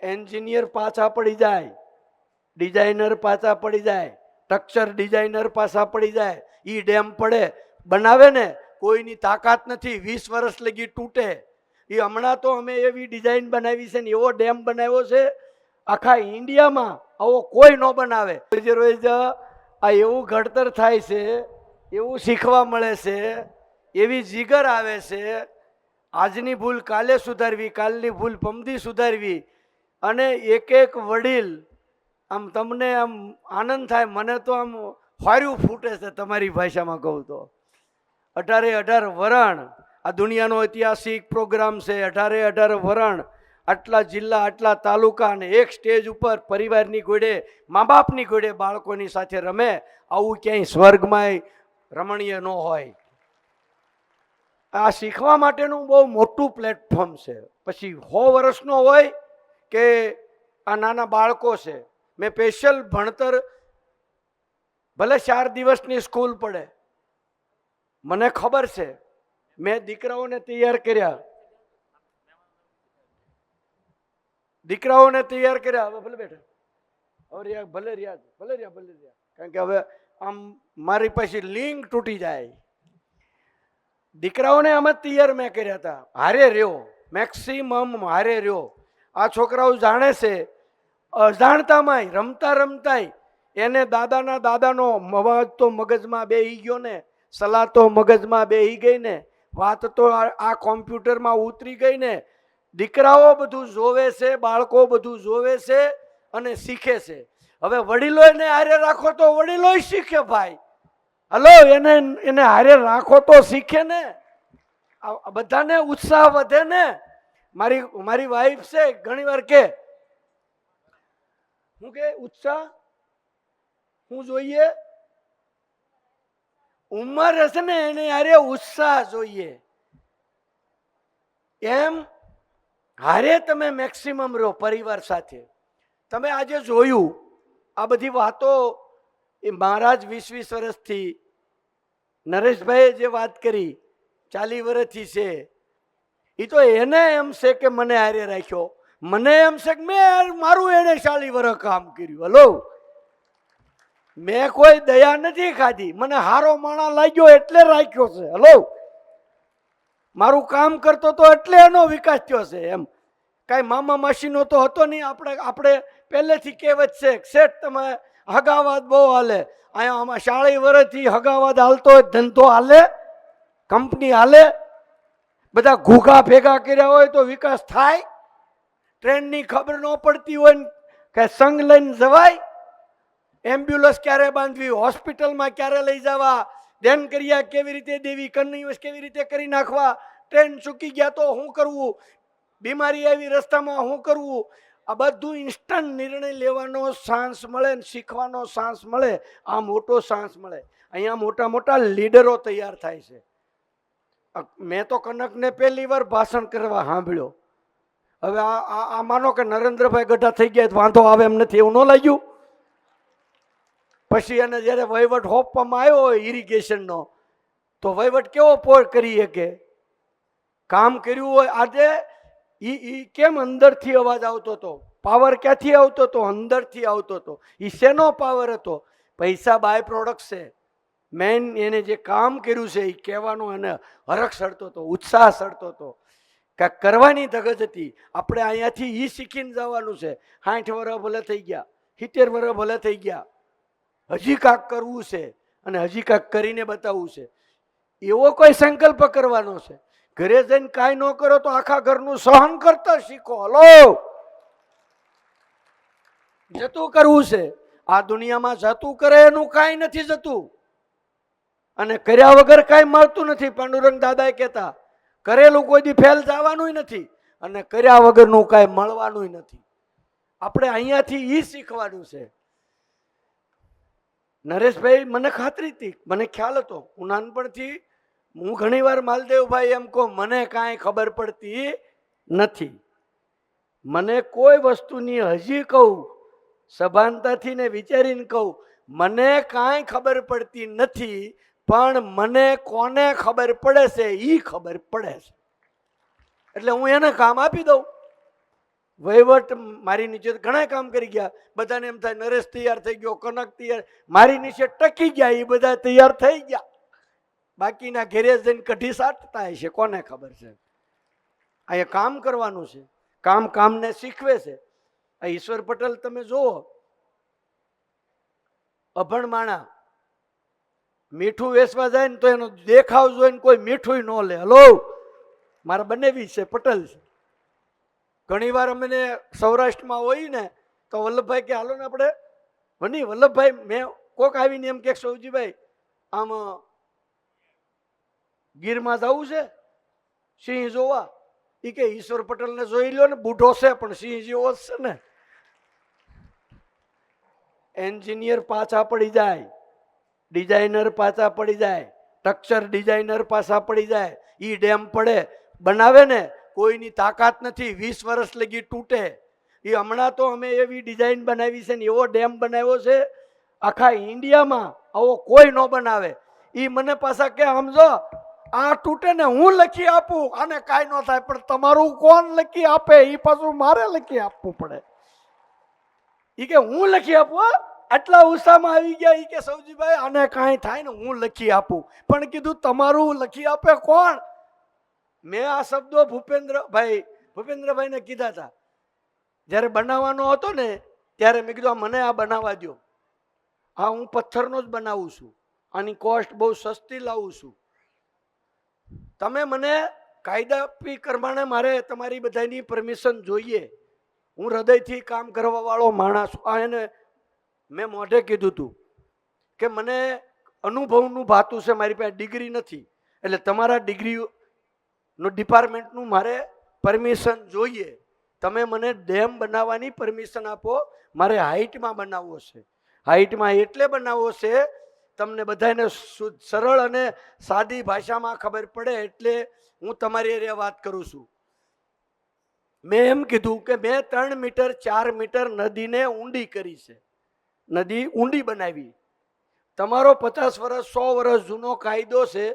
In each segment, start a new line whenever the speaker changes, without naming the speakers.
Engineer પાછા પડી જાય. ડિઝાઇનર પાછા પડી જાય. સ્ટ્રક્ચર ડિઝાઇનર પાછા પડી જાય. એ ડેમ પડે. બનાવે ને, કોઈની તાકાત નથી. વીસ વર્ષ લગી તૂટે. એ હમણાં તો અમે એવી ડિઝાઇન બનાવી છે ને, એવો ડેમ બનાવ્યો છે. આખા ઇન્ડિયામાં આવો કોઈ ન બનાવે. રોજ રોજ આ એવું ઘડતર થાય છે, એવું શીખવા મળે છે, એવી જીગર આવે છે. આજની ભૂલ કાલે સુધારવી, કાલની ભૂલ પમદી સુધારવી. અને એક એક વડીલ, આમ તમને આમ આનંદ થાય, મને તો આમ હોર્યું ફૂટે છે તમારી ભાષામાં કહું તો. અઢારે અઢાર વરણ, આ દુનિયાનો ઐતિહાસિક પ્રોગ્રામ છે, અઢારે અઢાર વરણ, આટલા જિલ્લા, આટલા તાલુકા અને એક સ્ટેજ ઉપર પરિવારની ઘોડે મા બાપની ઘોડે બાળકોની સાથે રમે, આવું ક્યાંય સ્વર્ગમાંય રમણીય ન હોય. આ શીખવા માટેનું બહુ મોટું પ્લેટફોર્મ છે. પછી સો વર્ષનો હોય કે આ નાના બાળકો છે. મેં સ્પેશિયલ ભણતર ભલે ચાર દિવસની સ્કૂલ પડે. મને ખબર છે. મેં દીકરાઓને તૈયાર કર્યા. દીકરાઓને તૈયાર કર્યા. હવે ભલે બેઠા હવે રહ્યા ભલે રહ્યા ભલે રહ્યા ભલે રહ્યા કારણ કે હવે આમ મારી પાસે લિંક તૂટી જાય. દીકરાઓને આમ જ તૈયાર મેં કર્યા હતા. હારે રહ્યો. મેક્સિમમ હારે રહ્યો. આ છોકરાઓ જાણે છે, અજાણતામાંય, રમતા રમતાય, એને દાદાના દાદાનો મવાજ તો મગજમાં બેહી ગયો ને, સલાહ તો મગજમાં બેહી ગઈ ને, વાત તો આ કોમ્પ્યુટરમાં ઉતરી ગઈ ને, દીકરાઓ બધું જોવે છે, બાળકો બધું જોવે છે અને શીખે છે. હવે વડીલો એને હારે રાખો તો વડીલો શીખે ભાઈ. હલો, એને એને હારે રાખો તો શીખે ને? બધાને ઉત્સાહ વધે ને? મારી મારી વાઈફ છે, ઘણી વાર કે, હું કે ઉત્સાહ હું જોઈએ, ઉંમર હશે ને એને હારે ઉત્સાહ જોઈએ. એમ હારે તમે મેક્સિમમ રહો પરિવાર સાથે. તમે આજે જોયું, આ બધી વાતો એ મહારાજ વીસ વીસ વર્ષથી નરેશભાઈએ જે વાત કરી ચાલી વર્ષથી છે એ તો એને એમ છે કે મને હારે રાખ્યો. મને એમ છે કે મેં મારું એને ચાલી વર્ષ કામ કર્યું. હલો? મેં કોઈ દયા નથી ખાધી. મને હારો માણા લાગ્યો એટલે રાખ્યો છે. હલો? મારું કામ કરતો તો એટલે એનો વિકાસ થયો છે એમ. કાંઈ મામા માસીનો તો હતો નહીં. આપણે આપણે પહેલેથી કહેવત છે શેઠ, તમે હગાવાદ બહુ હાલે. અહીંયા આમાં શાળી વર્ષથી હગાવાદ હાલતો ધંધો હાલે, કંપની હાલે. બધા ઘૂઘા ભેગા કર્યા હોય તો વિકાસ થાય. ટ્રેનની ખબર ન પડતી હોય કે સંગ લઈને જવાય. એમ્બ્યુલન્સ ક્યારે બાંધવી, હોસ્પિટલમાં ક્યારે લઈ જવા, ધ્યાન કર્યા કેવી રીતે દેવી કન્યુસ કેવી રીતે કરી નાખવા, ટ્રેન ચૂકી ગયા તો શું કરવું, બીમારી આવી રસ્તામાં શું કરવું, આ બધું ઇન્સ્ટન્ટ નિર્ણય લેવાનો સાંસ મળે ને શીખવાનો સાંસ મળે, આ મોટો સાંસ મળે. અહીંયા મોટા મોટા લીડરો તૈયાર થાય છે. મેં તો કનકને પહેલી વાર ભાષણ કરવા સાંભળ્યો. હવે આ, આ- માનો કે નરેન્દ્રભાઈ ગઢા થઈ ગયા વાંધો આવે એમ નથી, એવું ન લાગ્યું? પછી એને જ્યારે વહીવટ હોપવામાં આવ્યો હોય ઇરિગેશનનો તો વહીવટ કેવો પોર કરી શકે? કામ કર્યું હોય આજે એ એ કેમ અંદરથી અવાજ આવતો હતો? પાવર ક્યાંથી આવતો હતો? અંદરથી આવતો હતો. એ શેનો પાવર હતો? પૈસા બાય પ્રોડક્ટ છે. મેન એને જે કામ કર્યું છે એ કહેવાનો એને હરખ સડતો હતો, ઉત્સાહ સડતો હતો. કે કરવાની ધગજ હતી. આપણે અહીંયાથી એ શીખીને જવાનું છે. સાઠ વર્ષ ભલે થઈ ગયા, સિત્તેર વર્ષ ભલે થઈ ગયા. હજી કાંક કરવું છે અને હજી કાંક કરીને બતાવવું છે. એવો કોઈ સંકલ્પ કરવાનો છે. ઘરે જઈને કાંઈ ન કરો તો આખા ઘરનું સહન કરતા શીખો. હલો? જતું કરવું છે. આ દુનિયામાં જતું કરે એનું કાંઈ નથી જતું. અને કર્યા વગર કાંઈ મળતું નથી. પાંડુરંગ દાદાએ કહેતા કરેલું કોઈ દી ફેલ જવાનું નથી અને કર્યા વગરનું કાંઈ મળવાનું નથી. આપણે અહીંયાથી એ શીખવાનું છે. નરેશભાઈ મને ખાતરી હતી, મને ખ્યાલ હતો. હું નાનપણથી, હું ઘણીવાર માલદેવભાઈ એમ કહું, મને કાંઈ ખબર પડતી નથી. મને કોઈ વસ્તુની હજી કહું, સભાનતાથી ને વિચારીને કહું, મને કાંઈ ખબર પડતી નથી પણ મને કોને ખબર પડે છે? એ ખબર પડે છે. એટલે હું એને કામ આપી દઉં. વહીવટ મારી નીચે ઘણા કામ કરી ગયા. બધાને એમ થાય, નરેશ તૈયાર થઈ ગયો, કનક તૈયાર. મારી નીચે ટકી ગયા એ બધા તૈયાર થઈ ગયા. બાકીના ઘેરે જઈને કઢી સાટતા હશે કોને ખબર છે? અહીંયા કામ કરવાનું છે. કામ કામને શીખવે છે. આ ઈશ્વર પટેલ તમે જુઓ. અભણ માણા મીઠું વેચવા જાય ને તો એનો દેખાવ જોઈને કોઈ મીઠું ન લે. હલો? મારા બનેવી છે, પટેલ છે. ઘણી વાર અમને સૌરાષ્ટ્રમાં હોય ને, તો વલ્લભભાઈ કે, હાલો ને આપણે. વની, વલ્લભભાઈ, મેં કોક આવીને એમ કે, સૌજીભાઈ, આમ ગીરમાં જવું છે? સિંહ જોવા. એ કે, ઈશ્વર પટેલને જોઈ લ્યો ને, બુઢો છે, પણ સિંહ જેવો છે ને. એન્જિનિયર પાછા પડી જાય. ડિઝાઇનર પાછા પડી જાય. સ્ટ્રક્ચર ડિઝાઇનર પાછા પડી જાય. એ ડેમ પડે. બનાવે ને, કોઈની તાકાત નથી. વીસ વર્ષ લગી તૂટે. એ હમણાં તો અમે એવી ડિઝાઇન બનાવી છે ને, એવો ડેમ બનાવ્યો છે. આખા ઇન્ડિયામાં આવો કોઈ ન બનાવે. એ મને પાછા કે સમજો આ તૂટે ને હું લખી આપું. આને કાંઈ ન થાય, પણ તમારું કોણ લખી આપે? એ પાછું મારે લખી આપવું પડે. એ કે, હું લખી આપું. આટલા ઉત્સાહમાં આવી ગયા એ કે સૌજીભાઈ, આને કાંઈ થાય ને હું લખી આપું. પણ કીધું તમારું લખી આપે કોણ? મેં આ શબ્દો ભૂપેન્દ્રભાઈ ભૂપેન્દ્રભાઈને કીધા હતા જ્યારે બનાવવાનો હતો ને, ત્યારે મેં કીધું મને આ બનાવવા દો હા હું પથ્થરનો જ બનાવું છું. આની કોસ્ટ બહુ સસ્તી લાવું છું. તમે મને કાયદાપી પ્રમાણે મારે તમારી બધાની પરમિશન જોઈએ. હું હૃદયથી કામ કરવાવાળો માણસ આ એને મેં મોઢે કીધું હતું કે મને અનુભવનું ભાતું છે, મારી પાસે ડિગ્રી નથી. એટલે તમારા ડિગ્રીનું ડિપાર્ટમેન્ટનું મારે પરમિશન જોઈએ. તમે મને ડેમ બનાવવાની પરમિશન આપો, મારે હાઇટમાં બનાવવો છે. હાઇટમાં એટલે બનાવવો છે, તમને બધાને સરળ અને સાદી ભાષામાં ખબર પડે એટલે હું તમારી હારે વાત કરું છું. મેં એમ કીધું કે મેં ત્રણ મીટર, ચાર મીટર નદીને ઊંડી કરી છે. નદી ઊંડી બનાવી. તમારો પચાસ વર્ષ સો વર્ષ જૂનો કાયદો છે,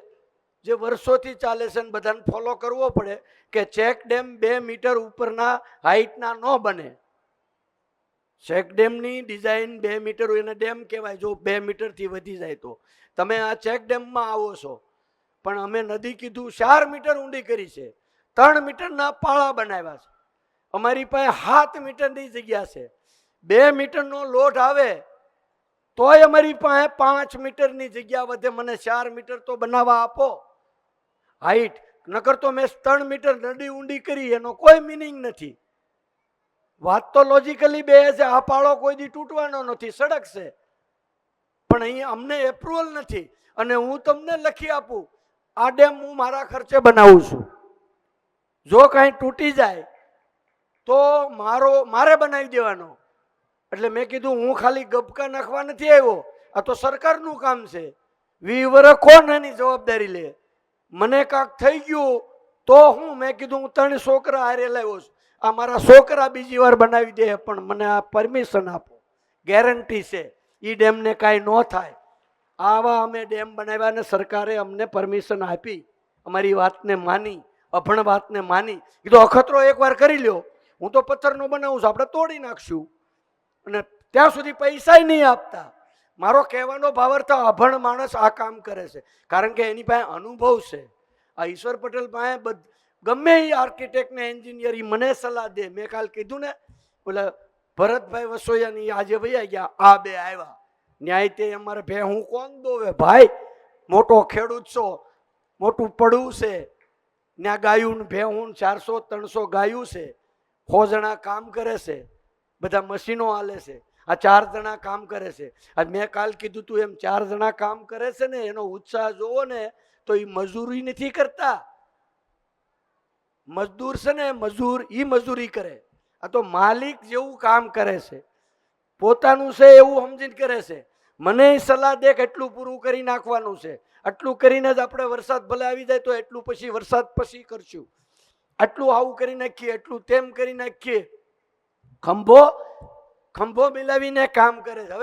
જે વર્ષોથી ચાલે છે ને બધાને ફોલો કરવો પડે કે ચેક ડેમ બે મીટર ઉપરના હાઇટના ન બને. ચેક ડેમની ડિઝાઇન બે મીટર એને ડેમ કહેવાય, જો બે મીટરથી વધી જાય તો. તમે આ ચેક ડેમમાં આવો છો, પણ અમે નદી કીધું ચાર મીટર ઊંડી કરી છે. ત્રણ મીટરના પાળા બનાવ્યા છે. અમારી પાસે સાત મીટરની જગ્યા છે. બે મીટરનો લોટ આવે, તોય અમારી પાસે પાંચ મીટરની જગ્યા વધે. મને ચાર મીટર તો બનાવવા આપો. હાઈટ નકર તો મેં ત્રણ મીટર નડી ઊંડી કરી, એનો કોઈ મિનિંગ નથી. વાત તો લોજિકલી બે છે, આ પાળો કોઈ દી તૂટવાનો નથી સડક છે પણ અહીંયા અમને એપ્રુવલ નથી, અને હું તમને લખી આપું, આ ડેમ હું મારા ખર્ચે બનાવું છું. જો કાંઈ તૂટી જાય, તો મારો, મારે બનાવી દેવાનો. એટલે મેં કીધું, હું ખાલી ગબકા નાખવા નથી આવ્યો. આ તો સરકારનું કામ છે. વિવર કોણ એની જવાબદારી લે? મને કાંક થઈ ગયું તો હું, મેં કીધું, હું ત્રણ છોકરા હારે લાવ્યો છું. આ મારા છોકરા બીજી વાર બનાવી દે, પણ મને આ પરમિશન આપો. ગેરંટી છે. એ ડેમને કાંઈ ન થાય. આવા અમે ડેમ બનાવ્યા અને સરકારે અમને પરમિશન આપી. અમારી વાતને માની, અભણ વાતને માની. કીધું, અખતરો એકવાર કરી લ્યો. હું તો પથ્થરનો બનાવું છું. આપણે તોડી નાખશું. અને ત્યાં સુધી પૈસાય નહીં આપતા. મારો કહેવાનો ભાવાર્થ અભણ માણસ આ કામ કરે છે. કારણ કે એની પાસે અનુભવ છે. આ ઈશ્વર પટેલ પાસે બધ, ગમે એ આર્કિટેક્ટ ને એન્જિનિયર એ મને સલાહ દે. મેં કાલ કીધું ને, ઓલા ભરતભાઈ વસોયાની આજે ભાઈ ગયા, આ બે આવ્યા. ન્યાય તે અમારે ભે, હું કોણ દોવે? ભાઈ, મોટો ખેડૂત છો, મોટું પડવું છે. ત્યાં ગાયું ને ભેહું ચારસો, ત્રણસો ગાયું છે. હો જણા કામ કરે છે. બધા મશીનો હાલે છે. આ ચાર જણા કામ કરે છે. આ મેં કાલ કીધું તું એમ ચાર જણા કામ કરે છે ને, એનો ઉત્સાહ જોવો ને, તો એ મજૂરી નથી કરતા. મજદૂર છે ને, મજૂર એ મજૂરી કરે. આ તો માલિક જેવું કામ કરે છે. પોતાનું છે એવું સમજીને કરે છે. મને સલાહ દે કે એટલું પૂરું કરી નાખવાનું છે. આટલું કરીને જ આપણે વરસાદ ભલે આવી જાય તો એટલું પછી વરસાદ પછી કરશું. આટલું આવું કરી નાખીએ, એટલું તેમ કરી નાખીએ. ખંભો ખંભો મિલાવીને કામ કરે છે.